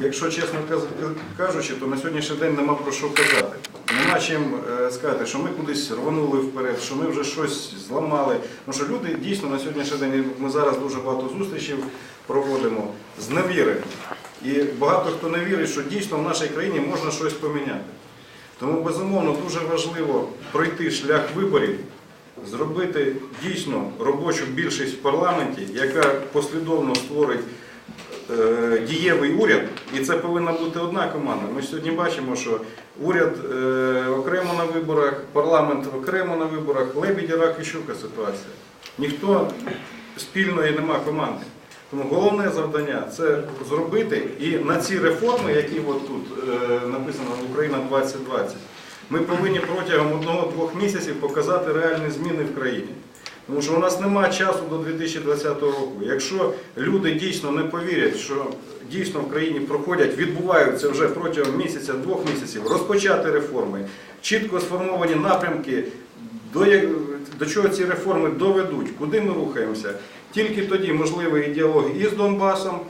якщо чесно кажучи, то на сьогоднішній день нема про що казати. Нема чим е, сказати, що ми кудись рванули вперед, що ми вже щось зламали. Тому що люди дійсно на сьогоднішній день ми зараз дуже багато зустрічей проводимо з невіри. І багато хто не вірить, що дійсно в нашій країні можна щось поміняти. Тому безумовно дуже важливо пройти шлях виборів, зробити дійсно робочу більшість в парламенті, яка послідовно створить дієвий уряд, і це повинна бути одна команда. Ми сьогодні бачимо, що уряд е, окремо на виборах, парламент окремо на виборах, лебідь, рак і щука ситуація. Ніхто спільної нема команди. Тому головне завдання це зробити і на ці реформи, які от тут е, написано Україна 2020, ми повинні протягом одного-двох місяців показати реальні зміни в країні. Тому що у нас немає часу до 2020 року. Якщо люди дійсно не повірять, що дійсно в країні проходять, відбуваються вже протягом місяця, двох місяців, розпочати реформи, чітко сформовані напрямки, до, до чого ці реформи доведуть, куди ми рухаємося, тільки тоді можливий діалог і з Донбасом,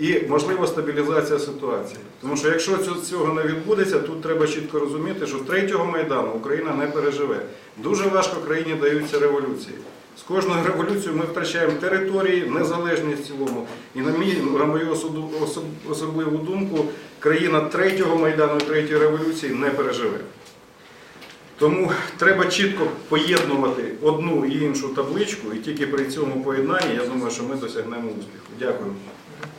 і можлива стабілізація ситуації. Тому що якщо цього- не відбудеться, тут треба чітко розуміти, що третього майдану Україна не переживе. Дуже важко країні даються революції. З кожною революцією ми втрачаємо території, незалежність в цілому. І на, мій, на мою особливу думку, країна третього майдану, третьої революції не переживе. Тому треба чітко поєднувати одну і іншу табличку, і тільки при цьому поєднанні, я думаю, що ми досягнемо успіху. Дякую.